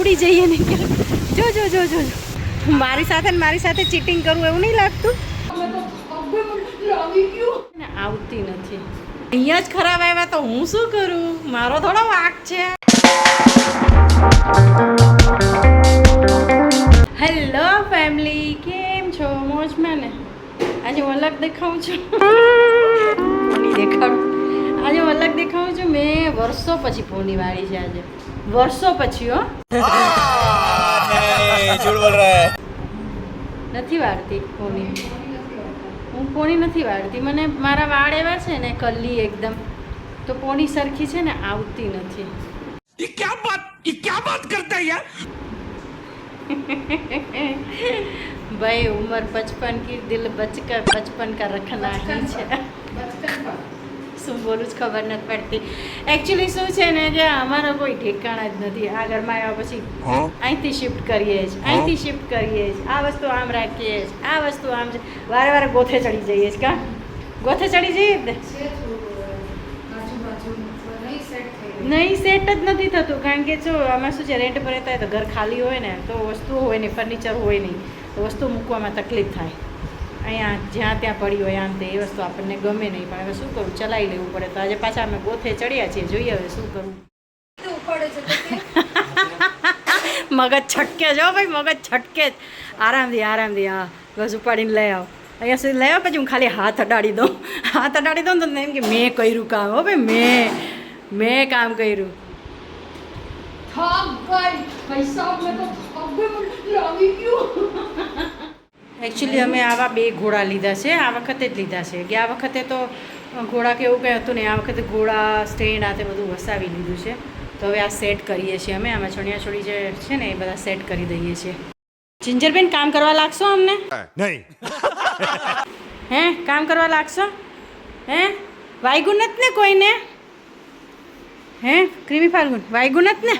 ઉડી જઈએ ને જો જો જો જો જો. મારી સાથે ને મારી સાથે ચીટિંગ કરવું એવું નહીં લાગતું. આવતી નથી. અહીંયા જ ખરાબ આવ્યા તો હું શું કરું? મારો થોડો વાક છે. હેલો ફેમિલી કેમ છો? મોજમાં ને? આજે હું અલગ દેખાઉં છું. દેખાડું આજે હું અલગ દેખાઉં છું. મેં વર્ષો પછી પોની વાળી છે આજે. વર્ષો પછી હો नहीं झूठ बोल रहा है નથી વાળતી પોની હું પોણી નથી વાળતી મને મારા વાળ એવા છે ને કલ્લી એકદમ તો પોણી સરખી છે ને આવતી નથી ये क्या बात ये क्या बात करता है यार भाई उम्र बचपन की दिल बचकर बचपन का रखना ही છે શું બોલું જ ખબર નથી પડતી. એકચ્યુઅલી શું છે ને કે અમારા કોઈ ઠેકાણા જ નથી. આ ઘરમાં આવ્યા પછી અહીંથી શિફ્ટ કરીએ જ અહીંથી શિફ્ટ કરીએ જ. આ વસ્તુ આમ રાખીએ જ આ વસ્તુ આમ છે વારે વારે ગોથે ચડી જઈએ જ કા? ગોથે ચડી જઈએ જ નહીં સેટ જ નથી થતું. કારણ કે જો આમાં શું છે રેન્ટ પર રહેતા હોય તો ઘર ખાલી હોય ને તો વસ્તુઓ હોય નહીં ફર્નિચર હોય નહીં. તો વસ્તુ મૂકવામાં તકલીફ થાય. અહીંયા જ્યાં ત્યાં પડી હોય આમ તે એ વસ્તુ આપણને ગમે નહીં પણ હવે શું કરવું ચલાવી લેવું પડે તો આજે પાછા અમે ગોથે ચડ્યા છીએ જોઈએ હવે શું કરવું મગજ છટકે જો ભાઈ મગજ છટકે જ. આરામથી આરામથી હા બસ ઉપાડીને લઈ આવો. અહીંયા સુધી લઈ આવો પછી હું ખાલી હાથ અડાડી દઉં. હાથ અડાડી દઉં ને તો એમ કે મેં કર્યું કામ હો ભાઈ મેં મેં કામ કર્યું. એકચ્યુઅલી અમે આવા બે ઘોડા લીધા છે. આ વખતે જ લીધા છે. ગયા વખતે તો ઘોડા કે એવું કંઈ હતું નહીં. આ વખતે ઘોડા સ્ટેન્ડ આ તે બધું વસાવી લીધું છે. તો હવે આ સેટ કરીએ છીએ અમે. આમાં ચણિયા છોડી જે છે ને એ બધા સેટ કરી દઈએ છીએ. જિંજરબેન કામ કરવા લાગશો અમને? નહીં. હે? કામ કરવા લાગશો? હે? વાયગું નથી ને કોઈને? હે? ક્રિમી ફાલ્ગુન વાયગું નથી ને?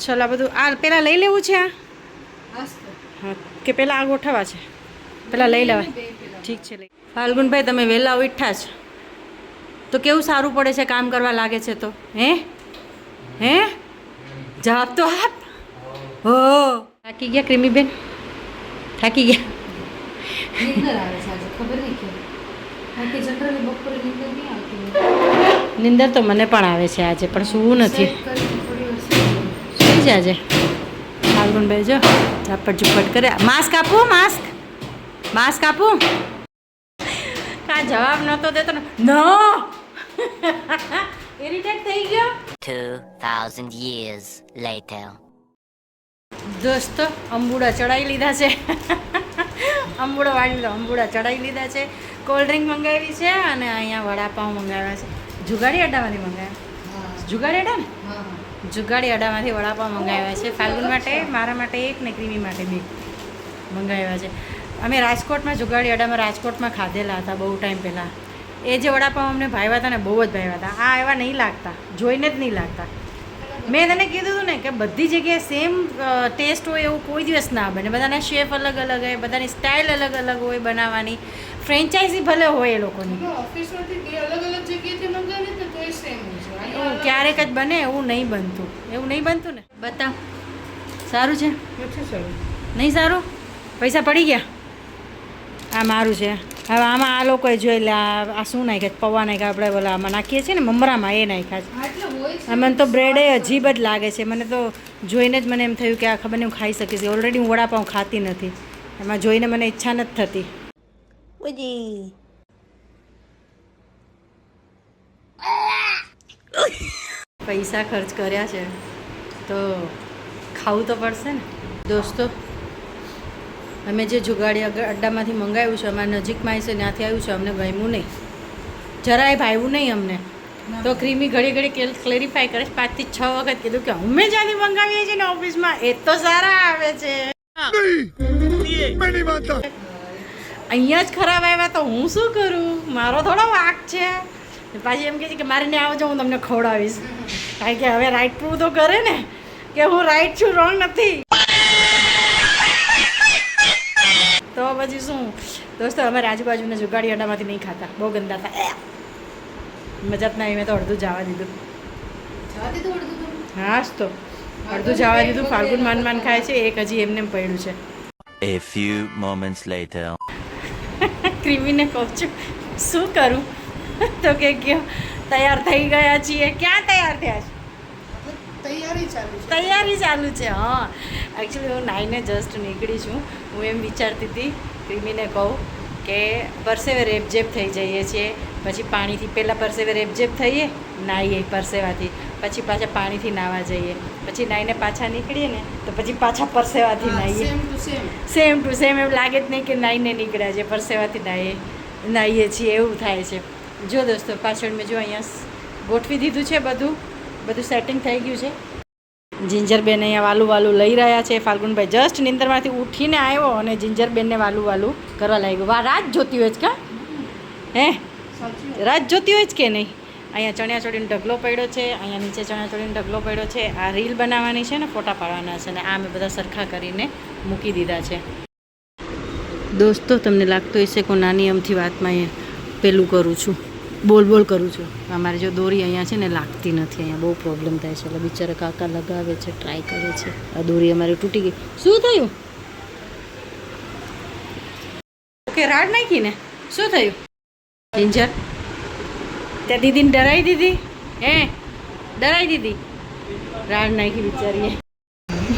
ચલો આ બધું આ પેલા લઈ લેવું છે આ? કે પેલા આ ગોઠવવા છે? પેલા લઈ લેવા ઠીક છે લઈ. ફાલ્ગુનભાઈ તમે વહેલા ઉઠ્યા છો. તો કેવું સારું પડે છે કામ કરવા લાગે છે તો? હે? હે? જવાબ તો આપ. હો. થાકી ગયા ક્રિમીબેન? થાકી ગયા. નીંદર આજે તો મને પણ આવે છે આજે પણ સૂવું નથી. સુઈ જવું. ફાલ્ગુનભાઈ જો ઝાપટ ઝુપટ કરે માસ્ક આપું માસ્ક. માસ્ક આપું. કા જવાબ નહોતો દેતો ને. નો. ઇરિટેટ થઈ ગયો? 2,000 years later. દોસ્તો અંબુડા ચડાવી લીધા છે. અંબુડા વાળી લો અંબુડા ચડાવી લીધા છે. કોલ્ડ ડ્રિંક મંગાવી છે અને અહીંયા વડાપાઉં મંગાવ્યા છે. જુગાડી અડ્ડામાંથી મંગાવ્યા? જુગાડી અડ્ડા ને. જુગાડી અડામાંથી વડાપાવ મંગાવ્યા છે. ફાલ્ગુન માટે, મારા માટે એક ને ક્રીમી માટે બે મંગાવ્યા છે. અમે રાજકોટમાં જુગાડી અડામાં રાજકોટમાં ખાધેલા હતા બહુ ટાઈમ પહેલાં. એ જે વડાપાવ અમને ભાવ્યા હતા ને, બહુ જ ભાવ્યા હતા. આ એવા નહીં લાગતા. જોઈને જ નહીં લાગતા. મેં તને કીધું હતું ને કે બધી જગ્યાએ સેમ ટેસ્ટ હોય એવું કોઈ દિવસ ના બને. બધાના શેફ અલગ અલગ હોય, બધાની સ્ટાઇલ અલગ અલગ હોય બનાવવાની. ફ્રેન્ચાઇઝી ભલે હોય એ લોકોની. ઓફિસમાંથી બે અલગ અલગ જગ્યાએથી મંગાવીએ એવું ક્યારેક જ બને એવું નહીં બનતું. એવું નહીં બનતું ને? બતાવ. સારું છે? નહીં સારું? પૈસા પડી ગયા? આ મારું છે. હવે આમાં આ લોકોએ જોઈ લે આ શું નાખ્યા? પૌવા નાખ્યા આપણે બોલા આમાં નાખીએ છીએ ને મમરામાં એ નાખ્યા છે. મને તો બ્રેડે અજીબ જ લાગે છે. મને તો જોઈને જ મને એમ થયું કે આ ખબર નહીં હું ખાઈ શકીશ. ઓલરેડી હું વડાપાઉં ખાતી નથી. એમાં જોઈને મને ઈચ્છા નથી થતી. પૈસા ખર્ચ કર્યા છે તો ખાવું તો પડશે ને? દોસ્તો અમે જે જુગાડી અડ્ડામાંથી મંગાવ્યું છે અમારા નજીકમાં છે ત્યાંથી આવ્યું છે અમને ભાઈવું નહીં. જરાય ભાઈવું નહીં અમને. તો ક્રીમી ઘડી ઘડી ક્લેરિફાય કરે છે પાંચથી છ વખત કીધું કે અમે જ્યાંથી મંગાવીએ છીએ ને ઓફિસમાં એ તો સારા આવે છે. અહીંયા જ ખરાબ આવ્યા તો હું શું કરું? મારો થોડો વાક છે. પાછી એમ કહે છે કે મારે ને આવજો હું તમને ખવડાવીશ. કારણ કે હવે રાઈટ પ્રૂવ તો કરે ને કે હું રાઈટ છું રોંગ નથી. તો પછી શું? દોસ્તો અમારે આજુબાજુના જુગાડી અડામાંથી નહીં ખાતા. બહુ ગંદા હતા મજા જ ના મેં તો અડધું જવા દીધું. હા જ તો. અડધું જવા દીધું. ફાલ્ગુન માન માન ખાય છે. એક હજી એમને એમ પડ્યું છે. A few moments later. ક્રિમીને કહું છું. શું કરું? તો કે કયો તૈયાર થઈ ગયા છીએ. ક્યાં તૈયાર થયા છે? તૈયારી ચાલુ છે. તૈયારી ચાલુ છે હા. એકચ્યુઅલી હું નાઈને જસ્ટ નીકળી છું. હું એમ વિચારતી હતી ક્રિમીને કહું કે પરસેવે રેપઝેપ થઈ જઈએ છીએ. પછી પાણીથી પહેલાં પરસેવે રેપઝેપ થઈએ નાહીએ પરસેવાથી. પછી પાછા પાણીથી નાહવા જઈએ. પછી નાહીને પાછા નીકળીએ ને તો પછી પાછા પરસેવાથી નાહીએ same to same same to same એમ લાગે જ નહીં કે નાહીને નીકળ્યા છે પરસેવાથી નાહીએ નાહીએ છીએ એવું થાય છે. જો દોસ્તો, પાછળ મેં જો અહીંયા ગોઠવી દીધું છે બધું. બધું સેટિંગ થઈ ગયું છે. જિંજરબેન અહીંયા વાલું વાલું લઈ રહ્યા છે. ફાલ્ગુનભાઈ જસ્ટ નિંદરમાંથી ઉઠીને આવ્યો અને જિંજરબેનને વાલું વાલું કરવા લાગ્યું. વા રાત જોતી હોય છે કા? હે? રાત જોતી હોય જ કે નહીં? અહીંયા ચણિયા ચોળીનો ઢગલો પડ્યો છે. અહીંયા નીચે ચણિયા ચોળીનો ઢગલો પડ્યો છે. આ રીલ બનાવવાની છે ને, ફોટા પાડવાના છે ને, આ મેં બધા સરખા કરીને મૂકી દીધા છે. દોસ્તો, તમને લાગતો હશે કે નાની અમથી વાતમાં એ પેલું કરું છું. બોલ બોલ કરું છું. અમારે જો દોરી અહીંયા છે ને લાગતી નથી, અહીંયા બહુ પ્રોબ્લેમ થાય છે. એટલે બિચારા કાકા લગાવે છે ટ્રાય કરે છે. આ દોરી અમારી તૂટી ગઈ. શું થયું? ઓકે, રાડ નાખી ને? શું થયું? ડેન્જર ત્યાં દીદીને ડરાવી દીધી? હે? ડરાઈ દીધી? રાડ નાખી બિચારીએ.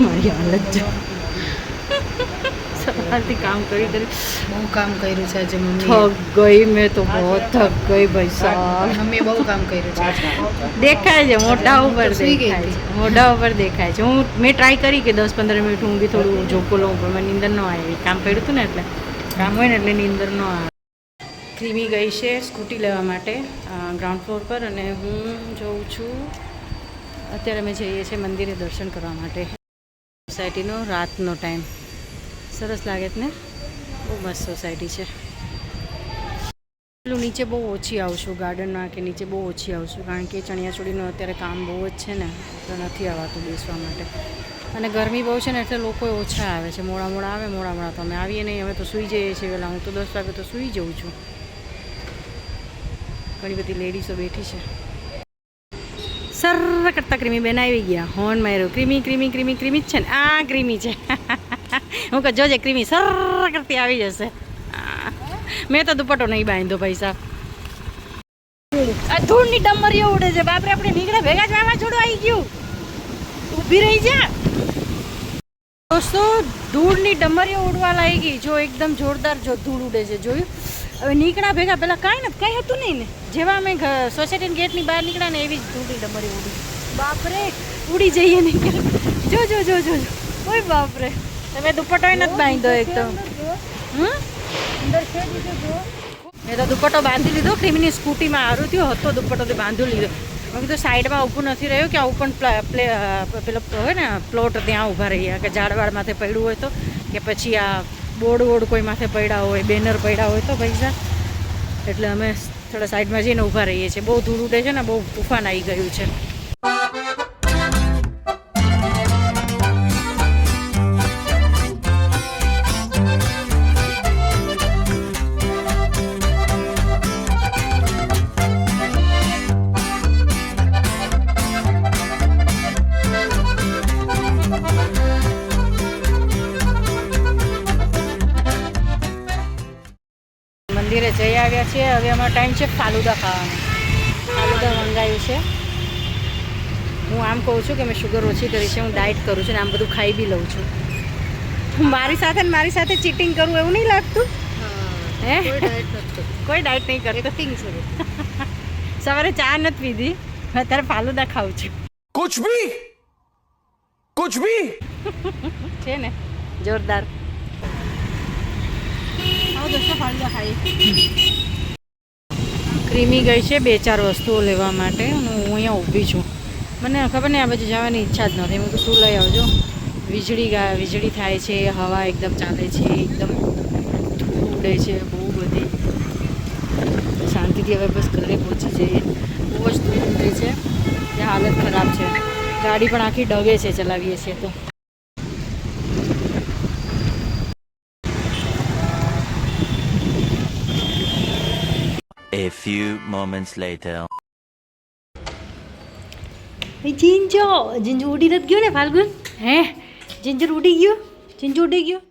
મારી હાલત જો સવારથી કામ કરી કરી બહુ કામ કર્યું છે આજે મમ્મી થક ગઈ મેં તો બહુ થક ગઈ ભાઈ સાહેબ. મમ્મીએ બહુ કામ કર્યું છે. દેખાય છે મોઢા ઉપર દેખાય છે મોઢા ઉપર દેખાય છે. હું મેં ટ્રાય કરી કે દસ પંદર મિનિટ હું બી થોડું ઝોકો લઉં પણ મને નીંદર ન આવી. કામ કર્યું હતું ને એટલે. કામ હોય ને એટલે નીંદર ન આવે. ક્રીમી ગઈ છે સ્કૂટી લેવા માટે ગ્રાઉન્ડ ફ્લોર પર અને હું જોઉં છું. અત્યારે અમે જઈએ છીએ મંદિરે દર્શન કરવા માટે. સોસાયટીનો રાતનો ટાઈમ સરસ લાગે ને? બહુ મસ્ત સોસાયટી છે. પેલું નીચે બહુ ઓછી આવશું ગાર્ડનમાં કે નીચે બહુ ઓછી આવશું, કારણ કે ચણિયાચોળીનું અત્યારે કામ બહુ જ છે ને, તો નથી આવતું બેસવા માટે. અને ગરમી બહુ છે ને, એટલે લોકો ઓછા આવે છે. મોડા મોડા આવે, મોડા મોડા તો અમે આવીએ નહીં અમે તો સૂઈ જઈએ છીએ પહેલાં હું તો દસ વાગે તો સૂઈ જઉં છું. ઘણી બધી લેડીઝો બેઠી છે. સર કરતા ક્રીમી બેન આવી ગયા. હોર્ન માર્યો. ક્રીમી ક્રીમી ક્રીમી ક્રીમી જ છે ને. આ ક્રીમી છે. હું કે જોજે, ક્રીમી, સર, કરતી આવી જશે. મેં તો દુપટ્ટો નહીં બાંધ્યો પૈસા. આ ધૂળની ડમરીઓ ઉડે છે. બાપરે, આપણે નીકળે, ભેગા જ વાવાઝોડું આવી ગયું. ઊભી રહી જા. દોસ્તો, ધૂળની ડમરીઓ ઉડવા લાગી ગઈ. જો, એકદમ જોરદાર જો ધૂળ ઉડે છે, જોયું? હવે નીકળ્યા ભેગા, પેલા કાંઈ ને કાંઈ હતું નહીં ને? જેવા અમે સોસાયટીની ગેટની બહાર નીકળ્યા ને, એવી જ ધૂળની ડમરી ઉડી. બાપરે, ઉડી જઈએ નહીં જો જો જો જો. ઓય બાપરે. તમે દુપટ્ટો નથી બાંધ્યો એક તો. મેં તો દુપટ્ટો બાંધી લીધો, ક્રીમીની સ્કૂટીમાં હારું થયું, હતો દુપટ્ટો તે બાંધી લીધો. મેં તો સાઈડમાં ઊભું નથી રહ્યું કે આવું પણ પ્લે હોય ને, પ્લોટ ત્યાં ઊભા રહ્યા કે ઝાડવાડ માથે પડ્યું હોય તો, કે પછી આ બોર્ડ વોર્ડ કોઈ માથે પડ્યા હોય, બેનર પડ્યા હોય તો પૈસા. એટલે અમે થોડા સાઈડમાં જઈને ઊભા રહીએ છીએ. બહુ ધૂળ ઉડે છે ને, બહુ તુફાન આવી ગયું છે. જઈ આવ્યા છીએ. હવે અમારો ટાઈમ છે ફાલુદા ખાવાનો. ફાલુદા મંગાવ્યું છે. હું આમ કહું છું કે મેં શુગર ઓછી કરી છે હું ડાયટ કરું છું ને આમ બધું ખાઈ બી લઉં છું. હું મારી સાથે ને મારી સાથે ચીટિંગ કરું એવું નહીં લાગતું? હે કોઈ ડાયટ નહીં કરતી. સવારે ચા નથી પીધી. અત્યારે ફાલુદા ખાઉં છું. કુછ ભી કુછ ભી છે ને? જોરદાર. ક્રીમી ગઈ છે બે ચાર વસ્તુઓ લેવા માટે હું અહીંયા ઊભી છું. મને ખબર નહીં, આ બાજુ જવાની ઈચ્છા જ નથી. હું તો તું લઈ આવજો. વીજળી ગા, વીજળી થાય છે, હવા એકદમ ચાલે છે, એકદમ ધૂળ ઉડે છે, બહુ બધી. શાંતિથી હવે બસ ઘરે પહોંચી જઈએ. બહુ જ ધૂળ ઉડે છે. ત્યાં હાલત ખરાબ છે. ગાડી પણ આખી ડગે છે, ચલાવીએ છીએ તો. A few moments later. એ જીંજો જીંજુ ઉડી નથી ગયું ને ફાલ્ગુન? હે? જીંજર ઉડી ગયું? જીંજો ઉડી ગયું?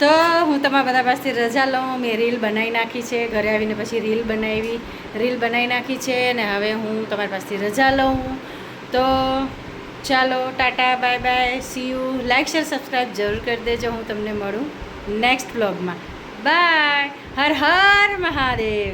તો હું તમારા બધા પાસેથી રજા લઉં. મેં રીલ બનાવી નાખી છે. ઘરે આવીને પછી રીલ બનાવી રીલ બનાવી નાખી છે ને હવે હું તમારી પાસેથી રજા લઉં. તો ચાલો tata bye bye see you like share subscribe જરૂર કરી દેજો. હું તમને મળું નેક્સ્ટ બ્લોગમાં બાય હર હર મહાદેવ.